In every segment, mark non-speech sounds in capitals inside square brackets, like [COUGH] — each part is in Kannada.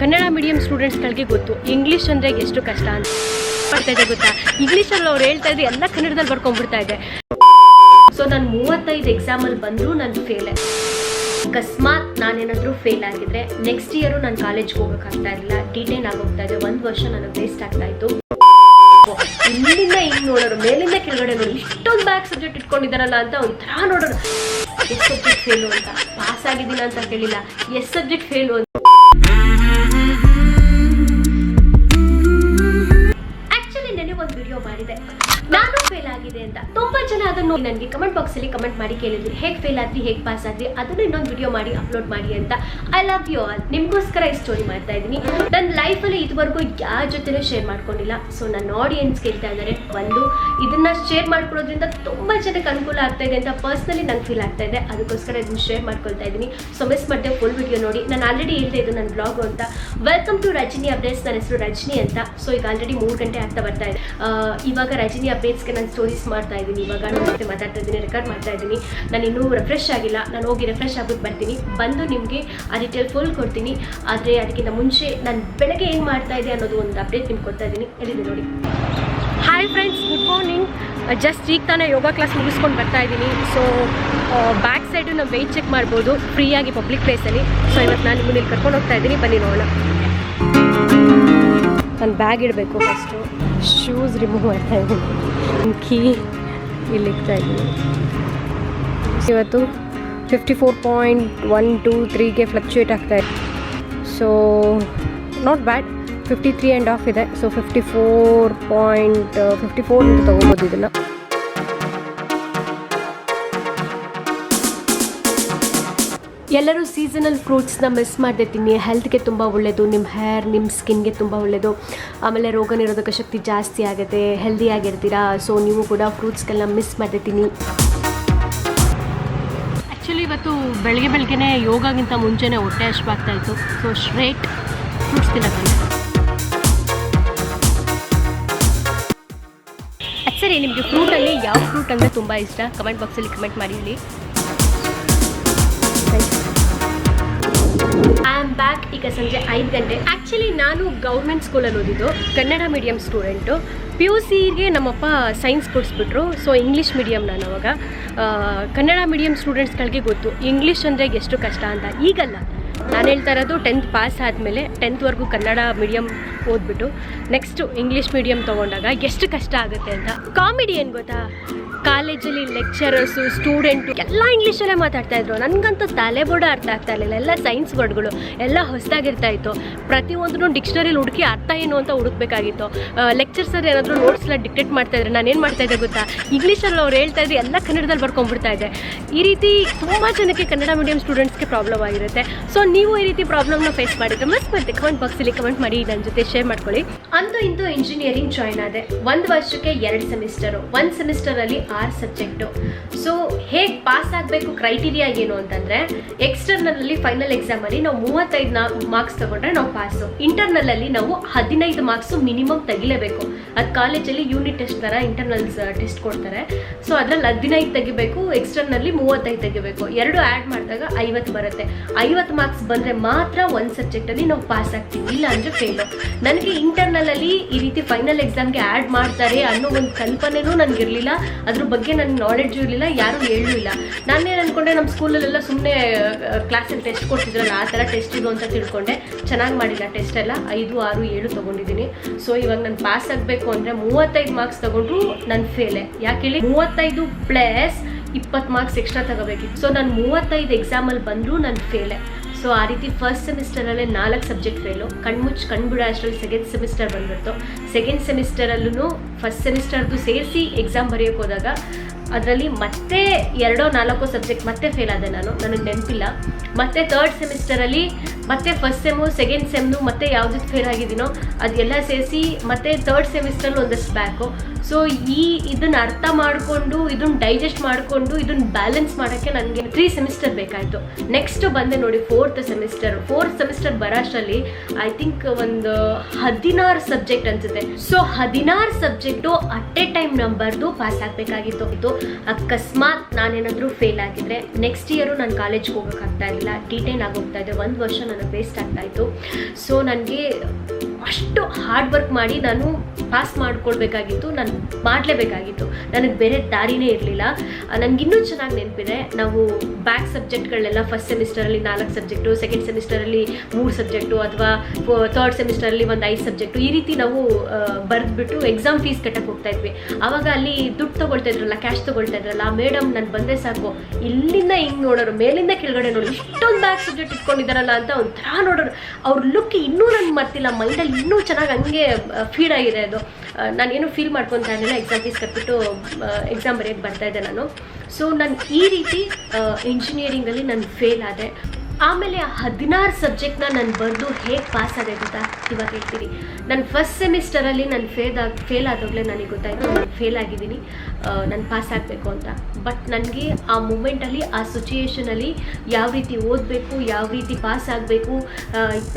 ಕನ್ನಡ ಮೀಡಿಯಂ ಸ್ಟೂಡೆಂಟ್ಸ್ಗಳಿಗೆ ಗೊತ್ತು ಇಂಗ್ಲೀಷ್ ಅಂದರೆ ಎಷ್ಟು ಕಷ್ಟ ಅಂತ. ಬರ್ತಾ ಇದೆ ಗೊತ್ತಾ? ಇಂಗ್ಲೀಷಲ್ಲಿ ಅವ್ರು ಹೇಳ್ತಾ ಇದ್ರೆ ಎಲ್ಲ ಕನ್ನಡದಲ್ಲಿ ಬರ್ಕೊಂಡ್ಬಿಡ್ತಾ ಇದೆ. ಸೊ ನಾನು ಮೂವತ್ತೈದು ಎಕ್ಸಾಮಲ್ಲಿ ಬಂದರೂ ನಾನು ಫೇಲೆ ಅಕಸ್ಮಾತ್ ನಾನೇನಾದರೂ ಫೇಲ್ ಆಗಿದ್ರೆ ನೆಕ್ಸ್ಟ್ ಇಯರು ನಾನು ಕಾಲೇಜ್ಗೆ ಹೋಗೋಕ್ಕಾಗ್ತಾ ಇರಲಿಲ್ಲ. ಡಿಟೈನ್ ಆಗೋಗ್ತಾ ಇದೆ. ಒಂದು ವರ್ಷ ನನಗೆ ವೇಸ್ಟ್ ಆಗ್ತಾ ಇತ್ತು. ಇಲ್ಲಿಂದ ಹಿಂಗ್ ನೋಡೋರು, ಮೇಲಿಂದ ಕೆಳಗಡೆ ನೋಡಿ ಇಷ್ಟೊಂದು ಬ್ಯಾಕ್ ಸಬ್ಜೆಕ್ಟ್ ಇಟ್ಕೊಂಡಿದ್ದಾರಲ್ಲ ಅಂತ ಒಂಥರ ನೋಡೋರು. ಎಷ್ಟು ಸಬ್ಜೆಕ್ಟ್ ಫೇಲು ಅಂತ. ಪಾಸ್ ಆಗಿದ್ದೀನಿ ಅಂತ ಕೇಳಿಲ್ಲ. ಎಷ್ಟು ಸಬ್ಜೆಕ್ಟ್ ಫೇಲು ಅಂತ. ಅದನ್ನು ನನಗೆ ಕಮೆಂಟ್ ಬಾಕ್ಸ್ ಅಲ್ಲಿ ಕಮೆಂಟ್ ಮಾಡಿ ಕೇಳಿದ್ರಿ. ಹೇಗೆ ಫೇಲ್ ಆದ್ರಿ, ಹೇಗೆ ಪಾಸ್ ಆದ್ರಿ, ಅದನ್ನು ಇನ್ನೊಂದು ವಿಡಿಯೋ ಮಾಡಿ ಅಪ್ಲೋಡ್ ಮಾಡಿ ಅಂತ ಐ ಲವ್ ಯು ಆಲ್ ನಿಮಗೋಸ್ಕರ ಈ ಸ್ಟೋರಿ ಮಾಡ್ತಾ ಇದ್ದೀನಿ. ನನ್ನ ಲೈಫಲ್ಲಿ ಇದುವರೆಗೂ ಯಾರ ಜೊತೆನೂ ಶೇರ್ ಮಾಡ್ಕೊಂಡಿಲ್ಲ. ಸೊ ನನ್ನ ಆಡಿಯನ್ಸ್ ಕೇಳ್ತಾ ಇದ್ದಾರೆ. ಒಂದು, ಇದನ್ನ ಶೇರ್ ಮಾಡ್ಕೊಳ್ಳೋದ್ರಿಂದ ತುಂಬಾ ಜನಕ್ಕೆ ಅನುಕೂಲ ಆಗ್ತಾ ಇದೆ ಅಂತ ಪರ್ಸ್ನಲಿ ನಂಗೆ ಫೀಲ್ ಆಗ್ತಾ ಇದೆ. ಅದಕ್ಕೋಸ್ಕರ ಇದನ್ನು ಶೇರ್ ಮಾಡ್ಕೊಳ್ತಾ ಇದ್ದೀನಿ. ಸೊ ಮಿಸ್ ಮಾಡಿದೆ ಫುಲ್ ವಿಡಿಯೋ ನೋಡಿ. ನಾನು ಆಲ್ರೆಡಿ ಹೇಳಿದೆ ಇದು ನನ್ನ ಬ್ಲಾಗ್ ಅಂತ. ವೆಲ್ಕಮ್ ಟು ರಜನಿ ಅಪ್ಡೇಟ್ಸ್ ನನ್ನ ಹೆಸರು ರಜನಿ ಅಂತ. ಸೊ ಈಗ ಆಲ್ರೆಡಿ ಮೂರು ಗಂಟೆ ಆಗ್ತಾ ಬರ್ತಾ ಇದೆ. ಇವಾಗ ರಜನಿ ಅಪ್ಡೇಟ್ಸ್ಗೆ ನಾನು ಸ್ಟೋರೀಸ್ ಮಾಡ್ತಾ ಇದ್ದೀನಿ. ಇವಾಗ ಮಾತಾಡ್ತಾ ಇದ್ದೀನಿ ರೆಕಾರ್ಡ್ ಮಾಡ್ತಾ ಇದ್ದೀನಿ. ನಾನು ಇನ್ನೂ ರೆಫ್ರೆಶ್ ಆಗಿಲ್ಲ. ನಾನು ಹೋಗಿ ರೆಫ್ರೆಶ್ ಆಗ್ಬಿಟ್ಟು ಬರ್ತೀನಿ. ಬಂದು ನಿಮಗೆ ಆ ಡೀಟೇಲ್ ಫುಲ್ ಕೊಡ್ತೀನಿ. ಆದರೆ ಅದಕ್ಕಿಂತ ಮುಂಚೆ ನಾನು ಬೆಳಗ್ಗೆ ಏನು ಮಾಡ್ತಾ ಇದೆ ಅನ್ನೋದು ಒಂದು ಅಪ್ಡೇಟ್ ನಿಮ್ಗೆ ಕೊಡ್ತಾ ಇದ್ದೀನಿ. ಎಲ್ಲಿದೆ ನೋಡಿ. Hi friends good morning just ಈಗ ತಾನೇ ಯೋಗ ಕ್ಲಾಸ್ ಮುಗಿಸ್ಕೊಂಡು ಬರ್ತಾ ಇದ್ದೀನಿ. ಸೊ ಬ್ಯಾಕ್ ಸೈಡು ನಾವು ವೆಯ್ಟ್ ಚೆಕ್ ಮಾಡ್ಬೋದು. ಫ್ರೀಯಾಗಿ ಪಬ್ಲಿಕ್ ಪ್ಲೇಸಲ್ಲಿ ಸೊ ಇವತ್ತು ನಾನು ನಿಮ್ಮ ಇಲ್ಲಿ ಕರ್ಕೊಂಡು ಹೋಗ್ತಾ ಇದ್ದೀನಿ. ಬನ್ನಿ ನೋಡೋಣ. ನಾನು ಬ್ಯಾಗ್ ಇಡಬೇಕು ಫಸ್ಟು ಶೂಸ್ ರಿಮೂವ್ ಮಾಡ್ತಾ ಇದ್ದೀನಿ. ಕೀ ಇಲ್ಲಿ ಇದ್ದೀನಿ ಇವತ್ತು fifty four point one two ತ್ರೀಗೆ fluctuate ಆಗ್ತಾ ಇದೆ so not bad fifty three and half ಇದೆ. So fifty four point fifty four ಅಂತ ತೊಗೋಬೋದು ಇದನ್ನು. ಎಲ್ಲರೂ ಸೀಸನಲ್ ಫ್ರೂಟ್ಸ್ನ ಮಿಸ್ ಮಾಡದೆ ತಿನ್ನಿ ಹೆಲ್ತ್ಗೆ ತುಂಬ ಒಳ್ಳೆಯದು ನಿಮ್ಮ ಹೇರ್ ನಿಮ್ಮ ಸ್ಕಿನ್ಗೆ ತುಂಬ ಒಳ್ಳೆಯದು ಆಮೇಲೆ ರೋಗ ನಿರೋಧಕ ಶಕ್ತಿ ಜಾಸ್ತಿ ಆಗುತ್ತೆ ಹೆಲ್ದಿಯಾಗಿರ್ತೀರಾ ಸೊ ನೀವು ಕೂಡ ಫ್ರೂಟ್ಸ್ಗೆಲ್ಲ ಮಿಸ್ ಮಾಡದೆ ತಿನ್ನಿ ಆ್ಯಕ್ಚುಲಿ ಇವತ್ತು ಬೆಳಗ್ಗೆ ಬೆಳಗ್ಗೆನೇ ಯೋಗಗಿಂತ ಮುಂಚೆನೇ ಹೊಟ್ಟೆ ಹಶ್ವಾಗ್ತಾ ಇತ್ತು. ಸೊ ಸ್ಟ್ರೇಟ್ ಫ್ರೂಟ್ಸ್ ತಿನ್ನೋಕ್ಕಲ್ಲ ಸರಿ ನಿಮಗೆ ಫ್ರೂಟಲ್ಲಿ ಯಾವ ಫ್ರೂಟ್ ಅಂದರೆ ತುಂಬ ಇಷ್ಟ? ಕಮೆಂಟ್ ಬಾಕ್ಸಲ್ಲಿ ಕಮೆಂಟ್ ಮಾಡಿ ಹೇಳಿ. ಐ ಆಮ್ ಬ್ಯಾಕ್ ಈಗ ಸಂಜೆ ಐದು ಗಂಟೆ. ಆ್ಯಕ್ಚುಲಿ ನಾನು ಗೌರ್ಮೆಂಟ್ ಸ್ಕೂಲಲ್ಲಿ ಓದಿದ್ದು, Kannada medium student P U ಸಿಗೆ ನಮ್ಮಪ್ಪ ಸೈನ್ಸ್ ಕೊಡಿಸ್ಬಿಟ್ರು ಸೊ ಇಂಗ್ಲೀಷ್ ಮೀಡಿಯಮ್ ನಾನು ಅವಾಗ. ಕನ್ನಡ ಮೀಡಿಯಮ್ ಸ್ಟೂಡೆಂಟ್ಸ್ಗಳಿಗೆ ಗೊತ್ತು ಇಂಗ್ಲೀಷ್ ಅಂದರೆ ಎಷ್ಟು ಕಷ್ಟ ಅಂತ. ಈಗಲ್ಲ. ನಾನು ಹೇಳ್ತಾ ಇರೋದು ಟೆಂತ್ ಪಾಸ್ ಆದಮೇಲೆ ಟೆಂತ್ವರೆಗೂ ಕನ್ನಡ ಮೀಡಿಯಮ್ ಓದ್ಬಿಟ್ಟು ನೆಕ್ಸ್ಟು ಇಂಗ್ಲೀಷ್ ಮೀಡಿಯಮ್ ತೊಗೊಂಡಾಗ ಎಷ್ಟು ಕಷ್ಟ ಆಗುತ್ತೆ ಅಂತ. ಕಾಮಿಡಿ ಏನು ಗೊತ್ತಾ? ಕಾಲೇಜಲ್ಲಿ ಲೆಕ್ಚರರ್ಸು ಸ್ಟೂಡೆಂಟು ಎಲ್ಲ ಇಂಗ್ಲೀಷಲ್ಲೇ ಮಾತಾಡ್ತಾ ಇದ್ರು. ನನಗಂತೂ ತಲೆ ಬೋಡ ಅರ್ಥ ಆಗ್ತಾ ಇರಲಿಲ್ಲ. ಎಲ್ಲ ಸೈನ್ಸ್ ವರ್ಡ್ಗಳು, ಎಲ್ಲ ಹೊಸದಾಗಿರ್ತಾ ಇತ್ತು. ಪ್ರತಿಯೊಂದನ್ನು ಡಿಕ್ಷನರಿಲಿ ಹುಡುಕಿ ಅರ್ಥ ಏನು ಅಂತ ಹುಡುಕ್ಬೇಕಾಗಿತ್ತು. ಲೆಕ್ಚರ್ ಸರ್ ಏನಾದರೂ ನೋಟ್ಸ್ನ ಡಿಕ್ಟೇಟ್ ಮಾಡ್ತಾ ಇದ್ರೆ ನಾನು ಏನು ಮಾಡ್ತಾ ಇದ್ದೆ ಗೊತ್ತಾ? ಇಂಗ್ಲೀಷಲ್ಲಿ ಅವ್ರು ಹೇಳ್ತಾ ಇದ್ರೆ ಎಲ್ಲ ಕನ್ನಡದಲ್ಲಿ ಬರ್ಕೊಂಡ್ಬಿಡ್ತಾ ಇದ್ದೆ. ಈ ರೀತಿ ತುಂಬ ಜನಕ್ಕೆ ಕನ್ನಡ ಮೀಡಿಯಂ ಸ್ಟೂಡೆಂಟ್ಸ್ಗೆ ಪ್ರಾಬ್ಲಮ್ ಆಗಿರುತ್ತೆ. ಸೊ ನೀವು ಈ ರೀತಿ ಪ್ರಾಬ್ಲಮ್ನ ಫೇಸ್ ಮಾಡಿದ್ರೆ ಮಸ್ತ್ ಮತ್ತೆ ಕಮೆಂಟ್ ಬಾಕ್ಸಲ್ಲಿ ಕಮೆಂಟ್ ಮಾಡಿ ನನ್ನ ಜೊತೆ ಶೇರ್ ಮಾಡ್ಕೊಳ್ಳಿ. ಅಂತೂ ಇಂದು ಇಂಜಿನಿಯರಿಂಗ್ ಜಾಯ್ನ್ ಆದೆ. ಒಂದು ವರ್ಷಕ್ಕೆ ಎರಡು ಸೆಮಿಸ್ಟರು ಒಂದು ಸೆಮಿಸ್ಟರಲ್ಲಿ ಆರು ಸಬ್ಜೆಕ್ಟು ಸೊ ಹೇಗೆ ಪಾಸ್ ಆಗಬೇಕು ಕ್ರೈಟೀರಿಯಾ ಏನು ಅಂತಂದರೆ ಎಕ್ಸ್ಟರ್ನಲಲ್ಲಿ ಫೈನಲ್ ಎಕ್ಸಾಮ್ ಅಲ್ಲಿ ನಾವು ಮೂವತ್ತೈದು ನಾ ಮಾರ್ಕ್ಸ್ ತಗೊಂಡ್ರೆ ನಾವು ಪಾಸು ಇಂಟರ್ನಲಲ್ಲಿ ನಾವು ಹದಿನೈದು ಮಾರ್ಕ್ಸ್ ಮಿನಿಮಮ್ ತೆಗಿಲೇಬೇಕು. ಅದು ಕಾಲೇಜಲ್ಲಿ ಯೂನಿಟ್ ಟೆಸ್ಟ್ ಥರ ಇಂಟರ್ನಲ್ಸ್ ಟೆಸ್ಟ್ ಕೊಡ್ತಾರೆ. ಸೊ ಅದರಲ್ಲಿ ಹದಿನೈದು ತೆಗಿಬೇಕು ಎಕ್ಸ್ಟರ್ನಲ್ಲಿ ಮೂವತ್ತೈದು ತೆಗಿಬೇಕು. ಎರಡು ಆ್ಯಡ್ ಮಾಡಿದಾಗ ಐವತ್ತು ಬರುತ್ತೆ. ಐವತ್ತು ಮಾರ್ಕ್ಸ್ ಬಂದರೆ ಮಾತ್ರ ಒಂದು ಸಬ್ಜೆಕ್ಟಲ್ಲಿ ನಾವು ಪಾಸ್ ಆಗ್ತೀವಿ. ಇಲ್ಲ ಅಂದರೆ ಫೇಲು ನನಗೆ ಇಂಟರ್ನಲಲ್ಲಿ ಈ ರೀತಿ ಫೈನಲ್ ಎಕ್ಸಾಮ್ಗೆ ಆ್ಯಡ್ ಮಾಡ್ತಾರೆ ಅನ್ನೋ ಒಂದು ಕಲ್ಪನೆನೂ ನನಗಿರಲಿಲ್ಲ ಅದ್ರ ಬಗ್ಗೆ ನನ್ನ ನಾಲೆಡ್ಜು ಇರಲಿಲ್ಲ, ಯಾರೂ ಹೇಳೂ ಇಲ್ಲ. ನಾನೇನು ಅಂದ್ಕೊಂಡೆ ನಮ್ಮ ಸ್ಕೂಲಲ್ಲೆಲ್ಲ ಸುಮ್ಮನೆ ಕ್ಲಾಸಲ್ಲಿ ಟೆಸ್ಟ್ ಕೊಡ್ತಿದ್ರಲ್ಲ, ಆ ಥರ ಟೆಸ್ಟ್ ಇದು ಅಂತ ತಿಳ್ಕೊಂಡೆ. ಚೆನ್ನಾಗಿ ಮಾಡಿಲ್ಲ ಟೆಸ್ಟ್ ಎಲ್ಲ. ಐದು, ಆರು, ಏಳು ತೊಗೊಂಡಿದ್ದೀನಿ. ಸೊ ಇವಾಗ ನಾನು ಪಾಸ್ ಆಗಬೇಕು ಅಂದರೆ ಮೂವತ್ತೈದು ಮಾರ್ಕ್ಸ್ ತಗೊಂಡ್ರು ನಾನು ಫೇಲೆ ಯಾಕೆ ಹೇಳಿ? ಮೂವತ್ತೈದು ಪ್ಲಸ್ ಇಪ್ಪತ್ತು ಮಾರ್ಕ್ಸ್ ಎಕ್ಸ್ಟ್ರಾ ತಗೋಬೇಕಿತ್ತು. ಸೊ ನಾನು ಮೂವತ್ತೈದು ಎಕ್ಸಾಮಲ್ಲಿ ಬಂದರೂ ನಾನು ಫೇಲೆ ಸೊ ಆ ರೀತಿ ಫಸ್ಟ್ ಸೆಮಿಸ್ಟರಲ್ಲೇ ನಾಲ್ಕು ಸಬ್ಜೆಕ್ಟ್ ಫೇಲು ಕಣ್ಮುಚ್ಚು ಕಣ್ಬಿಡೋ ಅಷ್ಟರಲ್ಲಿ ಸೆಕೆಂಡ್ ಸೆಮಿಸ್ಟರ್ ಬಂದ್ಬಿಡ್ತು. ಸೆಕೆಂಡ್ ಸೆಮಿಸ್ಟರಲ್ಲೂ ಫಸ್ಟ್ ಸೆಮಿಸ್ಟರ್ದು ಸೇರಿಸಿ ಎಕ್ಸಾಮ್ ಬರೆಯೋಕೆ ಹೋದಾಗ ಅದರಲ್ಲಿ ಮತ್ತೆ ಎರಡೋ ನಾಲ್ಕೋ ಸಬ್ಜೆಕ್ಟ್ ಮತ್ತೆ ಫೇಲ್ ಆದೆ ನಾನು, ನನಗೆ ನೆನಪಿಲ್ಲ. ಮತ್ತೆ ತರ್ಡ್ ಸೆಮಿಸ್ಟರಲ್ಲಿ ಮತ್ತೆ ಫಸ್ಟ್ ಸೆಮ್ಮು ಸೆಕೆಂಡ್ ಸೆಮ್ನು ಮತ್ತೆ ಯಾವುದಕ್ಕೆ ಫೇಲ್ ಆಗಿದ್ದೀನೋ ಅದೆಲ್ಲ ಸೇರಿಸಿ ಮತ್ತೆ ತರ್ಡ್ ಸೆಮಿಸ್ಟರ್ ಒಂದಷ್ಟು ಬ್ಯಾಕು ಸೊ ಈ ಇದನ್ನ ಅರ್ಥ ಮಾಡಿಕೊಂಡು ಇದನ್ನ ಡೈಜೆಸ್ಟ್ ಮಾಡಿಕೊಂಡು ಇದನ್ನ ಬ್ಯಾಲೆನ್ಸ್ ಮಾಡೋಕ್ಕೆ ನನಗೆ ತ್ರೀ ಸೆಮಿಸ್ಟರ್ ಬೇಕಾಯಿತು. ನೆಕ್ಸ್ಟ್ ಬಂದೆ ನೋಡಿ ಫೋರ್ತ್ ಸೆಮಿಸ್ಟರ್ ಫೋರ್ತ್ ಸೆಮಿಸ್ಟರ್ ಬರೋಷ್ಟರಲ್ಲಿ ಐ ಥಿಂಕ್ ಒಂದು ಹದಿನಾರು ಸಬ್ಜೆಕ್ಟ್ ಅನ್ಸುತ್ತೆ. ಸೊ ಹದಿನಾರು ಸಬ್ಜೆಕ್ಟು ಅಟ್ ಎ ಟೈಮ್ ನಂಬರ್ದು ಪಾಸ್ ಆಗಬೇಕಾಗಿತ್ತು. ಅಕಸ್ಮಾತ್ ನಾನೇನಾದರೂ ಫೇಲ್ ಆಗಿದ್ರೆ ನೆಕ್ಸ್ಟ್ ಇಯರು ನಾನು ಕಾಲೇಜ್ಗೆ ಹೋಗೋಕ್ಕಾಗ್ತಾ ಇರಲಿಲ್ಲ. ಡಿಟೈನ್ ಆಗೋಗ್ತಾ ಇದೆ. ಒಂದು ವರ್ಷ ನಾನು ನನಗೆ ವೇಸ್ಟ್ ಆಗ್ತಾಯಿತ್ತು ಸೊ ನನಗೆ ಅಷ್ಟು ಹಾರ್ಡ್ ವರ್ಕ್ ಮಾಡಿ ನಾನು ಪಾಸ್ ಮಾಡ್ಕೊಳ್ಬೇಕಾಗಿತ್ತು, ನಾನು ಮಾಡಲೇಬೇಕಾಗಿತ್ತು. ನನಗೆ ಬೇರೆ ದಾರಿನೇ ಇರಲಿಲ್ಲ. ನನಗಿನ್ನೂ ಚೆನ್ನಾಗಿ ನೆನಪಿದೆ. ನಾವು ಬ್ಯಾಕ್ ಸಬ್ಜೆಕ್ಟ್ಗಳೆಲ್ಲ ಫಸ್ಟ್ ಸೆಮಿಸ್ಟರಲ್ಲಿ ನಾಲ್ಕು ಸಬ್ಜೆಕ್ಟು ಸೆಕೆಂಡ್ ಸೆಮಿಸ್ಟರಲ್ಲಿ ಮೂರು ಸಬ್ಜೆಕ್ಟು ಅಥವಾ ಥರ್ಡ್ ಸೆಮಿಸ್ಟರಲ್ಲಿ ಒಂದು ಐದು ಸಬ್ಜೆಕ್ಟು ಈ ರೀತಿ ನಾವು ಬರೆದ್ಬಿಟ್ಟು ಎಕ್ಸಾಮ್ ಫೀಸ್ ಕಟ್ಟಕ್ಕೆ ಹೋಗ್ತಾ ಇದ್ವಿ. ಆವಾಗ ಅಲ್ಲಿ ದುಡ್ಡು ತೊಗೊಳ್ತಾ ಇದ್ರಲ್ಲ ಕ್ಯಾಶ್ ತೊಗೊಳ್ತಾ ಇದ್ರಲ್ಲ ಮೇಡಮ್ ನಾನು ಬಂದರೆ ಸಾಕು. ಇಲ್ಲಿಂದ ಹಿಂಗೆ ನೋಡೋರು, ಮೇಲಿಂದ ಕೆಳಗಡೆ ನೋಡೋರು ಇಷ್ಟೊಂದು ಬ್ಯಾಕ್ ಸಬ್ಜೆಕ್ಟ್ ಇಟ್ಕೊಂಡಿದ್ದಾರಲ್ಲ ಅಂತ ಒಂಥರ ನೋಡೋರು. ಅವ್ರ ಲುಕ್ ಇನ್ನೂ ನನಗೆ ಮರ್ತಿಲ್ಲ ಮೈಂಡಲ್ಲಿ ಇನ್ನೂ ಚೆನ್ನಾಗಿ ಹಂಗೆ ಫೀಡ್ ಆಗಿದೆ ಅದು. ನಾನೇನು ಫೀಲ್ ಮಾಡ್ಕೊತಾ ಇರಲಿಲ್ಲ ಎಕ್ಸಾಮ್ ಫೀಸ್ ಕಟ್ಬಿಟ್ಟು ಎಕ್ಸಾಮ್ ಬರೆಯೋಕ್ಕೆ ಬರ್ತಾ ಇದ್ದೆ ನಾನು. ಸೊ ನಾನು ಈ ರೀತಿ ಇಂಜಿನಿಯರಿಂಗಲ್ಲಿ ನಾನು ಫೇಲ್ ಆದೆ. ಆಮೇಲೆ ಹದಿನಾರು ಸಬ್ಜೆಕ್ಟ್ನ ನಾನು ಬರೆದು ಹೇಗೆ ಪಾಸ್ ಆದೆ ಅಂತ ಇವಾಗ ಹೇಳ್ತೀನಿ. ನಾನು ಫಸ್ಟ್ ಸೆಮಿಸ್ಟರಲ್ಲಿ ನಾನು ಫೇಲ್ ಆಗಿ ಫೇಲ್ ಆದಾಗಲೇ ನನಗೆ ಗೊತ್ತಾಯಿತು, ನಾನು ಫೇಲ್ ಆಗಿದ್ದೀನಿ. ನಾನು ಪಾಸ್ ಆಗಬೇಕು ಅಂತ. ಬಟ್ ನನಗೆ ಆ ಮೂಮೆಂಟಲ್ಲಿ ಆ ಸಿಚುಯೇಷನಲ್ಲಿ ಯಾವ ರೀತಿ ಓದಬೇಕು, ಯಾವ ರೀತಿ ಪಾಸ್ ಆಗಬೇಕು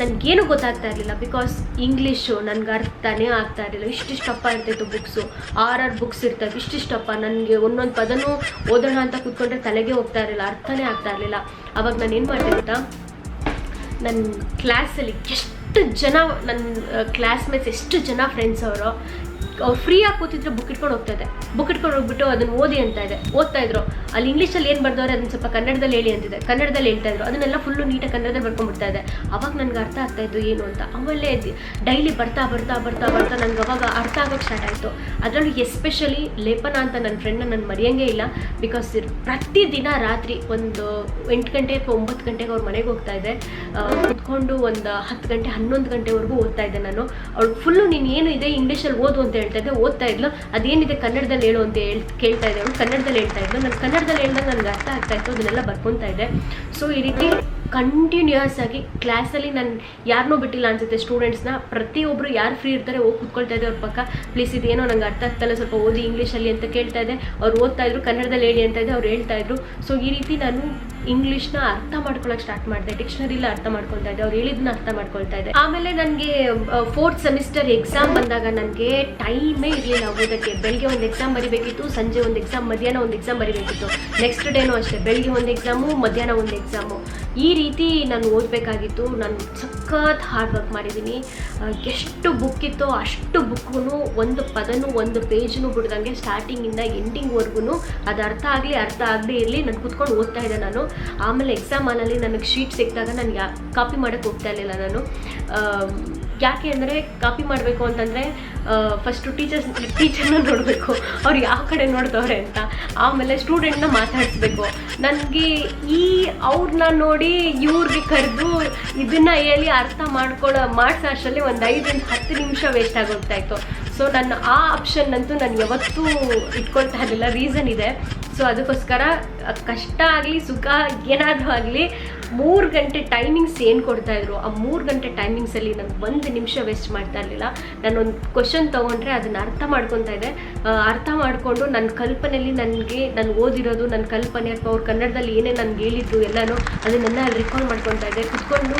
ನನಗೇನು ಗೊತ್ತಾಗ್ತಾ ಇರಲಿಲ್ಲ. ಬಿಕಾಸ್ ಇಂಗ್ಲೀಷು ನನಗೆ ಅರ್ಥನೇ ಆಗ್ತಾ ಇರಲಿಲ್ಲ. ಇಷ್ಟಿಷ್ಟಪ್ಪ ಇರ್ತಾಯಿತ್ತು ಬುಕ್ಸು ಆರ್ ಬುಕ್ಸ್ ಇರ್ತವೆ. ಇಷ್ಟಿಷ್ಟಪ್ಪ ನನಗೆ ಒಂದೊಂದು ಪದನೂ ಓದೋಣ ಅಂತ ಕೂತ್ಕೊಂಡ್ರೆ ತಲೆಗೆ ಹೋಗ್ತಾ ಇರಲಿಲ್ಲ. ಅರ್ಥನೇ ಆಗ್ತಾ ಇರಲಿಲ್ಲ. ಅವಾಗ ನಾನು ಏನು ಮಾಡ್ತೀನಿ ಗೊತ್ತಾ? ನನ್ನ ಕ್ಲಾಸಲ್ಲಿ ಎಷ್ಟು ಜನ ನನ್ನ ಕ್ಲಾಸ್ಮೇಟ್ಸ್ ಎಷ್ಟು ಜನ ಫ್ರೆಂಡ್ಸ್ ಅವ್ರು ಫ್ರೀಯಾಗಿ ಕೂತಿದ್ರೆ ಬುಕ್ ಇಟ್ಕೊಂಡು ಹೋಗ್ತಾ ಇದೆ. ಬುಕ್ ಇಟ್ಕೊಂಡು ಹೋಗ್ಬಿಟ್ಟು ಅದನ್ನು ಓದಿ ಅಂತ ಇದೆ. ಓದ್ತಾ ಇದ್ರು. ಅಲ್ಲಿ ಇಂಗ್ಲೀಷಲ್ಲಿ ಏನು ಬರ್ದವ್ರೆ ಅದನ್ನ ಸ್ವಲ್ಪ ಕನ್ನಡದಲ್ಲಿ ಹೇಳಿ ಅಂತಿದೆ. ಕನ್ನಡದಲ್ಲಿ ಹೇಳ್ತಾ ಇದ್ರು. ಅದನ್ನೆಲ್ಲ ಫುಲ್ಲು ನೀಟಾಗಿ ಕನ್ನಡದಲ್ಲಿ ಬರ್ಕೊಂಡ್ಬಿಡ್ತಾ ಇದೆ. ಅವಾಗ ನನಗೆ ಅರ್ಥ ಆಗ್ತಾ ಇದ್ದು ಏನು ಅಂತ. ಆಮೇಲೆ ಡೈಲಿ ಬರ್ತಾ ಬರ್ತಾ ಬರ್ತಾ ಬರ್ತಾ ನನಗೆ ಅವಾಗ ಅರ್ಥ ಆಗೋಕ್ಕೆ ಸ್ಟಾರ್ಟ್ ಆಯಿತು. ಅದರಲ್ಲೂ ಎಸ್ಪೆಷಲಿ ಲೇಪನ ಅಂತ ನನ್ನ ಫ್ರೆಂಡ್ನ ನಾನು ಮರೆಯೋಂಗೇ ಇಲ್ಲ. ಬಿಕಾಸ್ ಪ್ರತಿದಿನ ರಾತ್ರಿ ಒಂದು ಎಂಟು ಗಂಟೆ ಅಥವಾ ಒಂಬತ್ತು ಗಂಟೆಗೆ ಅವ್ರ ಮನೆಗೆ ಹೋಗ್ತಾ ಇದ್ದೆ ಕುತ್ಕೊಂಡು ಒಂದು ಹತ್ತು ಗಂಟೆ ಹನ್ನೊಂದು ಗಂಟೆವರೆಗೂ ಓದ್ತಾ ಇದ್ದೆ ನಾನು. ಅವ್ಳು ಫುಲ್ಲು ನೀನು ಏನು ಇದೆ ಇಂಗ್ಲೀಷಲ್ಲಿ ಓದು ಅಂತ ಹೇಳ್ತಾ ಇದ್ದೆ ಓದ್ತಾ ಇದ್ಲು. ಅದೇನಿದೆ ಕನ್ನಡದಲ್ಲಿ ಹೇಳು ಅಂತ ಹೇಳ್, ಕೇಳ್ತಾ ಇದ್ದೆ. ಅವಳು ಕನ್ನಡದಲ್ಲಿ ಹೇಳ್ತಾ ಇದ್ಲು. ನಾನು ಕನ್ನಡದಲ್ಲಿ ಹೇಳ್ದಾಗ ನನಗೆ ಅರ್ಥ ಆಗ್ತಾ ಇತ್ತು, ಅದನ್ನೆಲ್ಲ ಬರ್ಕೊತಾ ಇದ್ದೆ. ಸೊ ಈ ರೀತಿ ಕಂಟಿನ್ಯೂಯಸ್ ಆಗಿ ಕ್ಲಾಸಲ್ಲಿ ನಾನು ಯಾರನ್ನೂ ಬಿಟ್ಟಿಲ್ಲ ಅನ್ಸುತ್ತೆ ಸ್ಟೂಡೆಂಟ್ಸ್ನ ಪ್ರತಿಯೊಬ್ಬರು ಯಾರು ಫ್ರೀ ಇರ್ತಾರೆ ಹೋಗಿ ಕುತ್ಕೊಳ್ತಾ ಇದ್ದೆ ಅವ್ರ ಪಕ್ಕ. ಪ್ಲೀಸ್ ಇದೇನೋ ನಂಗೆ ಅರ್ಥ ಆಗ್ತಲ್ಲ ಸ್ವಲ್ಪ ಓದಿ ಇಂಗ್ಲೀಷಲ್ಲಿ ಅಂತ ಕೇಳ್ತಾ ಇದ್ದೆ. ಅವ್ರು ಓದ್ತಾ ಇದ್ರು, ಕನ್ನಡದಲ್ಲಿ ಹೇಳಿ ಅಂತ ಇದ್ದೆ, ಅವ್ರು ಹೇಳ್ತಾ ಇದ್ರು. ಸೊ ಈ ರೀತಿ ನಾನು ಇಂಗ್ಲೀಷ್ನ ಅರ್ಥ ಮಾಡ್ಕೊಳಕ್ಕೆ ಸ್ಟಾರ್ಟ್ ಮಾಡಿದೆ ಡಿಕ್ಷನರಿಲ್ಲ ಅರ್ಥ ಮಾಡ್ಕೊಳ್ತಾ ಇದ್ದೆ, ಅವ್ರು ಹೇಳಿದ್ನ ಅರ್ಥ ಮಾಡ್ಕೊಳ್ತಾ ಇದ್ದೆ. ಆಮೇಲೆ ನನಗೆ ಫೋರ್ತ್ ಸೆಮಿಸ್ಟರ್ ಎಕ್ಸಾಮ್ ಬಂದಾಗ ನನಗೆ ಟೈಮೇ ಇರಲಿಲ್ಲ ಓದೋಕ್ಕೆ ಬೆಳಗ್ಗೆ ಒಂದು ಎಕ್ಸಾಮ್ ಬರಿಬೇಕಿತ್ತು, ಸಂಜೆ ಒಂದು ಎಕ್ಸಾಮ್ ಮಧ್ಯಾಹ್ನ ಒಂದು ಎಕ್ಸಾಮ್ ಬರಿಬೇಕಿತ್ತು. ನೆಕ್ಸ್ಟ್ ಡೇನೂ ಅಷ್ಟೇ, ಬೆಳಗ್ಗೆ ಒಂದು ಎಕ್ಸಾಮು ಮಧ್ಯಾಹ್ನ ಒಂದು ಎಕ್ಸಾಮು ಈ ರೀತಿ ನಾನು ಓದಬೇಕಾಗಿತ್ತು. ನಾನು ಸಖತ್ ಹಾರ್ಡ್ ವರ್ಕ್ ಮಾಡಿದ್ದೀನಿ. ಎಷ್ಟು ಬುಕ್ ಇತ್ತೋ ಅಷ್ಟು ಬುಕ್ಗೂ ಒಂದು ಪದನೂ ಒಂದು ಪೇಜ್ನು ಬಿಡ್ದಂಗೆ ಸ್ಟಾರ್ಟಿಂಗಿಂದ ಎಂಡಿಂಗ್ವರೆಗೂ ಅದು ಅರ್ಥ ಆಗಲಿ, ಅರ್ಥ ಆಗದೆ ಇರಲಿ ನಾನು ಕುತ್ಕೊಂಡು ಓದ್ತಾ ಇದ್ದೆ ನಾನು. ಆಮೇಲೆ ಎಕ್ಸಾಮ್ ಹಾಲಲ್ಲಿ ನನಗೆ ಶೀಟ್ ಸಿಕ್ಕಿದಾಗ ನಾನು ಯಾ ಕಾಪಿ ಮಾಡೋಕ್ಕೆ ಹೋಗ್ತಾ ಇರಲಿಲ್ಲ ನಾನು. ಯಾಕೆ ಅಂದರೆ ಕಾಪಿ ಮಾಡಬೇಕು ಅಂತಂದರೆ ಫಸ್ಟು ಟೀಚರ್ಸ್ ಟೀಚರ್ನ ನೋಡಬೇಕು. ಅವ್ರು ಯಾವ ಕಡೆ ನೋಡ್ತವ್ರೆ ಅಂತ. ಆಮೇಲೆ ಸ್ಟೂಡೆಂಟ್ನ ಮಾತಾಡಿಸ್ಬೇಕು. ನನಗೆ ಈ ಅವ್ರನ್ನ ನೋಡಿ ಇವ್ರಿಗೆ ಕರೆದು ಇದನ್ನು ಹೇಳಿ ಅರ್ಥ ಮಾಡ್ಕೊಳ್ಳೋ ಮಾಡಿಸೋ ಅಷ್ಟರಲ್ಲಿ ಒಂದು ಐದರಿಂದ ಹತ್ತು ನಿಮಿಷ ವೇಸ್ಟ್ ಆಗೋಗ್ತಾ ಇತ್ತು. ಸೊ ನನ್ನ ಆ ಆಪ್ಷನ್ ಅಂತೂ ನಾನು ಯಾವತ್ತೂ ಇಟ್ಕೊಳ್ತಾ ಇರಲಿಲ್ಲ. ರೀಸನ್ ಇದೆ. ಸೊ ಅದಕ್ಕೋಸ್ಕರ ಕಷ್ಟ ಆಗಲಿ, ಸುಖ ಏನಾದರೂ ಆಗಲಿ ಮೂರು ಗಂಟೆ ಟೈಮಿಂಗ್ಸ್ ಏನು ಕೊಡ್ತಾಯಿದ್ರು ಆ ಮೂರು ಗಂಟೆ ಟೈಮಿಂಗ್ಸಲ್ಲಿ ನಾನು ಒಂದು ನಿಮಿಷ ವೇಸ್ಟ್ ಮಾಡ್ತಾ ಇರಲಿಲ್ಲ. ನಾನೊಂದು ಕ್ವಶನ್ ತೊಗೊಂಡ್ರೆ ಅದನ್ನು ಅರ್ಥ ಮಾಡ್ಕೊತಾ ಇದ್ದೆ. ಅರ್ಥ ಮಾಡಿಕೊಂಡು ನನ್ನ ಕಲ್ಪನೆಯಲ್ಲಿ ನನಗೆ, ನಾನು ಓದಿರೋದು ನನ್ನ ಕಲ್ಪನೆ ಅಥವಾ ಅವ್ರು ಕನ್ನಡದಲ್ಲಿ ಏನೇ ನನಗೆ ಹೇಳಿದ್ರು ಎಲ್ಲನೂ ಅದನ್ನೆಲ್ಲ ಅಲ್ಲಿ ರಿಕಾಲ್ ಮಾಡ್ಕೊತಾ ಇದ್ದೆ. ಕುತ್ಕೊಂಡು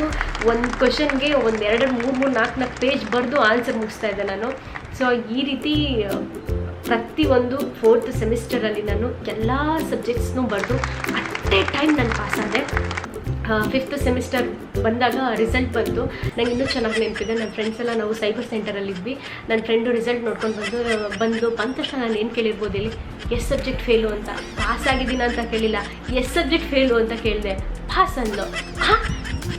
ಒಂದು ಕ್ವಶನ್ಗೆ ಒಂದು ಎರಡು, ಮೂರು ಮೂರು, ನಾಲ್ಕು ನಾಲ್ಕು ಪೇಜ್ ಬರೆದು ಆನ್ಸರ್ ಮುಗಿಸ್ತಾ ಇದ್ದೆ ನಾನು. ಸೊ ಈ ರೀತಿ ಪ್ರತಿಯೊಂದು ಫೋರ್ತ್ ಸೆಮಿಸ್ಟರಲ್ಲಿ ನಾನು ಎಲ್ಲ ಸಬ್ಜೆಕ್ಟ್ಸ್ನೂ ಬರೆದು ಅಟ್ ಎ ಟೈಮ್ ನಾನು ಪಾಸ್ ಆದೆ. ಫಿಫ್ತ್ ಸೆಮಿಸ್ಟರ್ ಬಂದಾಗ ರಿಸಲ್ಟ್ ಬಂತು. ನಂಗೆ ಇನ್ನೂ ಚೆನ್ನಾಗಿ ನೆನಪಿದೆ. ನನ್ನ ಫ್ರೆಂಡ್ಸ್ ಎಲ್ಲ ನಾವು ಸೈಬರ್ ಸೆಂಟರಲ್ಲಿದ್ವಿ ನನ್ನ ಫ್ರೆಂಡು ರಿಸಲ್ಟ್ ನೋಡ್ಕೊಂಡು ಬಂದು ಬಂದು ಬಂದ ತಕ್ಷಣ ನಾನು ಏನು ಕೇಳಿರ್ಬೋದು ಇಲ್ಲಿ ಎಷ್ಟು ಸಬ್ಜೆಕ್ಟ್ ಫೇಲು ಅಂತ. ಪಾಸ್ ಆಗಿದ್ದೀನ ಅಂತ ಕೇಳಿಲ್ಲ. ಎಷ್ಟು ಸಬ್ಜೆಕ್ಟ್ ಫೇಲು ಅಂತ ಕೇಳಿದೆ. ಪಾಸ್ ಅಂದು ಹಾಂ?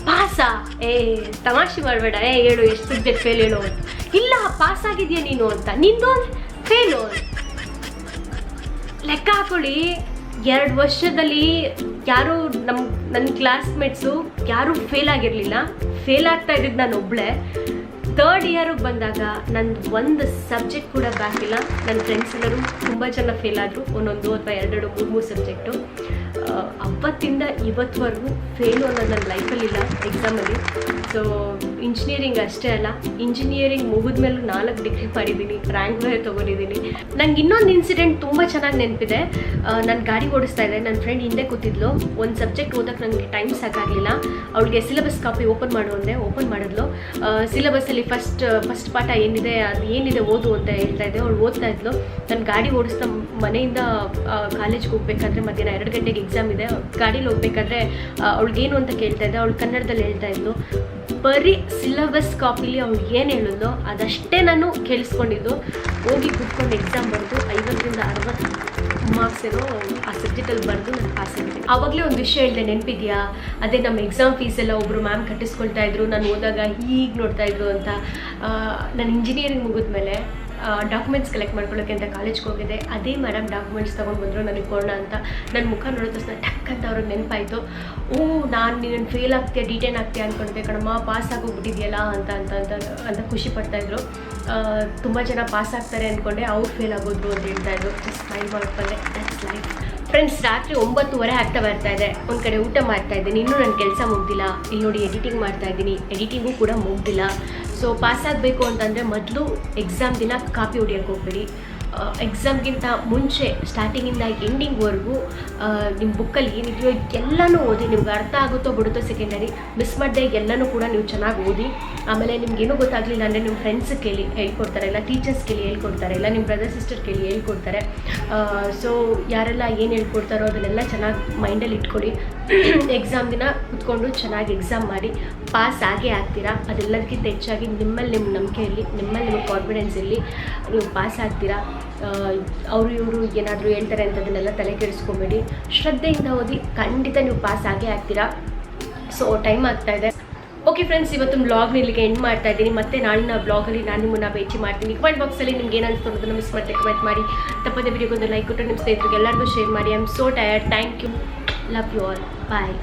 ಪಾಸಾ? ಏ, ತಮಾಷೆ ಮಾಡಬೇಡ. ಏ, ಹೇಳು, ಎಷ್ಟು ಸಬ್ಜೆಕ್ಟ್ ಫೇಲ್ ಹೇಳು ಅಂತ. ಇಲ್ಲ, ಪಾಸ್ ಆಗಿದೆಯಾ ನೀನು ಅಂತ. ನಿಂದು ಫೇಲು ಲೆಕ್ಕ ಹಾಕೊಳ್ಳಿ. ಎರಡು ವರ್ಷದಲ್ಲಿ ಯಾರು ನಮ್ಮ ನನ್ನ ಕ್ಲಾಸ್ಮೇಟ್ಸು ಯಾರೂ ಫೇಲ್ ಆಗಿರಲಿಲ್ಲ. ಫೇಲ್ ಆಗ್ತಾ ಇದ್ದಿದ್ದು ನಾನು ಒಬ್ಬಳೆ ತರ್ಡ್ ಇಯರಿಗೆ ಬಂದಾಗ ನಂದು ಒಂದು ಸಬ್ಜೆಕ್ಟ್ ಕೂಡ ಬ್ಯಾಕಿಲ್ಲ ನನ್ನ ಫ್ರೆಂಡ್ಸ್ ಎಲ್ಲರೂ ತುಂಬ ಜನ ಫೇಲ್ ಆದರು. ಒಂದೊಂದು ಅಥವಾ ಎರಡೆರಡು ಮೂರು ಮೂರು ಸಬ್ಜೆಕ್ಟು ಅವತ್ತಿಂದ ಇವತ್ತುವರೆಗೂ ಫೇಲು ಅನ್ನೋದು ನನ್ನ ಲೈಫಲ್ಲಿಲ್ಲ ಎಕ್ಸಾಮಲ್ಲಿ ಸೊ ಇಂಜಿನಿಯರಿಂಗ್ ಅಷ್ಟೇ ಅಲ್ಲ ಇಂಜಿನಿಯರಿಂಗ್ ಮುಗಿದ ಮೇಲೆ ನಾಲ್ಕು ಡಿಗ್ರಿ ಮಾಡಿದ್ದೀನಿ ರ್ಯಾಂಕ್ ಬೇರೆ ತೊಗೊಂಡಿದ್ದೀನಿ. ನಂಗೆ ಇನ್ನೊಂದು ಇನ್ಸಿಡೆಂಟ್ ತುಂಬ ಚೆನ್ನಾಗಿ ನೆನಪಿದೆ. ನಾನು ಗಾಡಿ ಓಡಿಸ್ತಾ ಇದ್ದೆ ನನ್ನ ಫ್ರೆಂಡ್ ಹಿಂದೆ ಕೂತಿದ್ಲು. ಒಂದು ಸಬ್ಜೆಕ್ಟ್ ಓದಕ್ಕೆ ನನಗೆ ಟೈಮ್ ಸಾಕಾಗಲಿಲ್ಲ. ಅವಳಿಗೆ ಸಿಲೆಬಸ್ ಕಾಪಿ ಓಪನ್ ಮಾಡು ಅಂದೆ ಓಪನ್ ಮಾಡಿದ್ಲು. ಸಿಲೆಬಸ್ಸಲ್ಲಿ ಫಸ್ಟ್ ಫಸ್ಟ್ ಪಾಠ ಏನಿದೆ, ಅದು ಏನಿದೆ ಓದು ಅಂತ ಹೇಳ್ತಾ ಇದ್ದೆ. ಅವಳು ಓದ್ತಾ ಇದ್ಲು. ನಾನು ಗಾಡಿ ಓಡಿಸ್ತಾ ಮನೆಯಿಂದ ಕಾಲೇಜ್ಗೆ ಹೋಗ್ಬೇಕಾದ್ರೆ ಮಧ್ಯಾಹ್ನ ಎರಡು ಗಂಟೆಗೆ ಎಕ್ಸಾಮ್ ಇದೆ. ಗಾಡೀಲಿ ಹೋಗ್ಬೇಕಾದ್ರೆ ಅವಳಿಗೇನು ಅಂತ ಕೇಳ್ತಾ ಇದ್ದೆ. ಅವಳು ಕನ್ನಡದಲ್ಲಿ ಹೇಳ್ತಾ ಇದ್ಲು. ಬರೀ ಸಿಲಬಸ್ ಕಾಪಿಲಿ ಅವ್ಳು ಏನು ಹೇಳೋದು ಅದಷ್ಟೇ ನಾನು ಕೇಳಿಸ್ಕೊಂಡಿದ್ದು. ಹೋಗಿ ಕುತ್ಕೊಂಡು ಎಕ್ಸಾಮ್ ಬರೆದು ಐವತ್ತರಿಂದ ಅರವತ್ತು ಮಾರ್ಕ್ಸ್ ಏನೋ ಆ ಸಬ್ಜೆಕ್ಟಲ್ಲಿ ಬರೆದು ನಾನು ಪಾಸ್ ಆಗಿದೆ ಆವಾಗಲೇ ಒಂದು ವಿಷಯ ಹೇಳಿದೆ, ನೆನಪಿದೆಯಾ? ಅದೇ ನಮ್ಮ ಎಕ್ಸಾಮ್ ಫೀಸ್ ಎಲ್ಲ ಒಬ್ಬರು ಮ್ಯಾಮ್ ಕಟ್ಟಿಸ್ಕೊಳ್ತಾ ಇದ್ರು, ನಾನು ಹೋದಾಗ ಹೀಗೆ ನೋಡ್ತಾ ಇದ್ರು ಅಂತ. ನಾನು ಇಂಜಿನಿಯರಿಂಗ್ ಮುಗಿದ್ಮೇಲೆ ಡಾಕ್ಯುಮೆಂಟ್ಸ್ ಕಲೆಕ್ಟ್ ಮಾಡ್ಕೊಳ್ಳೋಕೆ ಅಂತ ಕಾಲೇಜ್ಗೆ ಹೋಗಿದ್ದೆ. ಅದೇ ಮೇಡಮ್ ಡಾಕ್ಯುಮೆಂಟ್ಸ್ ತೊಗೊಂಡು ಬಂದರು ನನಗೆ ಕೊಡೋಣ ಅಂತ. ನನ್ನ ಮುಖ ನೋಡಿದ ತಕ್ಷಣ ಟಕ್ ಅಂತ ಅವ್ರಿಗೆ ನೆನಪಾಯಿತು. ಓ, ನಾನು ನೀನು ಫೇಲ್ ಆಗ್ತೀಯ ಡಿಟೇನ್ ಆಗ್ತೀಯ ಅಂದ್ಕೊಂಡೆ ಕಣಮ್ಮ ಪಾಸ್ ಆಗೋಗ್ಬಿಟ್ಟಿದೆಯಲ್ಲ ಅಂತ ಅಂತ ಅಂತ ಅಂತ ಖುಷಿ ಪಡ್ತಾಯಿದ್ರು ತುಂಬ ಜನ ಪಾಸ್ ಆಗ್ತಾರೆ ಅಂದ್ಕೊಂಡೆ ಅವ್ರು ಫೇಲ್ ಆಗೋದ್ರು ಅಂತ ಹೇಳ್ತಾಯಿದ್ರು ಜಸ್ಟ್ ಸ್ಮೈಲ್ ಮಾಡ್ಕೊಂಡೆ ದಟ್ಸ್ ಲೈಫ್ ಫ್ರೆಂಡ್ಸ್ ರಾತ್ರಿ ಒಂಬತ್ತುವರೆ ಆಗ್ತಾ ಬರ್ತಾ ಇದೆ. ಒಂದು ಕಡೆ ಊಟ ಮಾಡ್ತಾ ಇದ್ದೀನಿ. ಇನ್ನೂ ನನ್ನ ಕೆಲಸ ಮುಗ್ದಿಲ್ಲ. ಇಲ್ಲಿ ನೋಡಿ ಎಡಿಟಿಂಗ್ ಮಾಡ್ತಾ ಇದ್ದೀನಿ. ಎಡಿಟಿಂಗು ಕೂಡ ಮುಗ್ದಿಲ್ಲ. ಸೊ ಪಾಸ್ ಆಗಬೇಕು ಅಂತಂದರೆ ಮೊದಲು ಎಕ್ಸಾಮ್ ದಿನ ಕಾಪಿ ಹೊಡಿಯೋಕ್ಕೆ ಹೋಗ್ಬೇಡಿ. ಎಕ್ಸಾಮ್ಗಿಂತ ಮುಂಚೆ ಸ್ಟಾರ್ಟಿಂಗಿಂದ ಎಂಡಿಂಗ್ವರೆಗೂ ನಿಮ್ಮ ಬುಕ್ಕಲ್ಲಿ ಏನಿದೆಯೋ ಎಲ್ಲನೂ ಓದಿ, ನಿಮ್ಗೆ ಅರ್ಥ ಆಗುತ್ತೋ ಬಿಡುತ್ತೋ ಸೆಕೆಂಡರಿ ಮಿಸ್ ಮಾಡದೆ ಎಲ್ಲನೂ ಕೂಡ ನೀವು ಚೆನ್ನಾಗಿ ಓದಿ. ಆಮೇಲೆ ನಿಮ್ಗೇನೂ ಗೊತ್ತಾಗಲಿಲ್ಲ ಅಂದರೆ ನಿಮ್ಮ ಫ್ರೆಂಡ್ಸ್ ಕೇಳಿ, ಹೇಳ್ಕೊಡ್ತಾರೆ, ಇಲ್ಲ ಟೀಚರ್ಸ್ ಕೇಳಿ ಹೇಳ್ಕೊಡ್ತಾರೆ, ಇಲ್ಲ ನಿಮ್ಮ ಬ್ರದರ್ ಸಿಸ್ಟರ್ ಕೇಳಿ ಹೇಳ್ಕೊಡ್ತಾರೆ. ಸೊ ಯಾರೆಲ್ಲ ಏನು ಹೇಳ್ಕೊಡ್ತಾರೋ ಅದನ್ನೆಲ್ಲ ಚೆನ್ನಾಗಿ ಮೈಂಡಲ್ಲಿ ಇಟ್ಕೊಳ್ಳಿ. [CLEARS THROAT] ಎಕ್ಸಾಮ್ ದಿನ ಕುತ್ಕೊಂಡು ಚೆನ್ನಾಗಿ ಎಕ್ಸಾಮ್ ಮಾಡಿ ಪಾಸ್ ಆಗೇ ಆಗ್ತೀರಾ? ಅದೆಲ್ಲದಕ್ಕಿಂತ ಹೆಚ್ಚಾಗಿ ನಿಮ್ಮಲ್ಲಿ ನಿಮ್ಮ ನಂಬಿಕೆ ಇರಲಿ ನಿಮ್ಮಲ್ಲಿ ನಿಮ್ಮ ಕಾನ್ಫಿಡೆನ್ಸ್ ಇರಲಿ ನೀವು ಪಾಸ್ ಆಗ್ತೀರಾ? ಅವರು ಇವರು ಏನಾದರೂ ಹೇಳ್ತಾರೆ ಅಂತದನ್ನೆಲ್ಲ ತಲೆ ಕೆಡಿಸ್ಕೊಬೇಡಿ. ಶ್ರದ್ಧೆಯಿಂದ ಓದಿ ಖಂಡಿತ ನೀವು ಪಾಸ್ ಆಗೇ ಆಗ್ತೀರಾ? ಸೊ ಟೈಮ್ ಆಗ್ತಾ ಇದೆ. ಓಕೆ ಫ್ರೆಂಡ್ಸ್ ಇವತ್ತು ಬ್ಲಾಗ್ನ ಇಲ್ಲಿಗೆ ಎಂಡ್ ಮಾಡ್ತಾ ಇದ್ದೀನಿ. ಮತ್ತೆ ನಾಳಿನ ಬ್ಲಾಗಲ್ಲಿ ನಾನು ನಿಮ್ಮನ್ನ ಭೇಟಿ ಮಾಡ್ತೀನಿ. ಕಮೆಂಟ್ ಬಾಕ್ಸಲ್ಲಿ ನಿಮ್ಗೆ ಏನು ಅನಿಸ್ತು ಅನ್ನೋದನ್ನ ಮಿಸ್ ಮಾಡ್ತೆ ಕಮೆಂಟ್ ಮಾಡಿ. ತಪ್ಪದೆ ವಿಡಿಯೋಗೊಂದು ಲೈಕ್ ಕೊಟ್ಟು ನಿಮ್ಮ ಸ್ನೇಹಿತರಿಗೆ ಎಲ್ಲರಿಗೂ ಶೇರ್ ಮಾಡಿ. I am so tired thank you love you all bye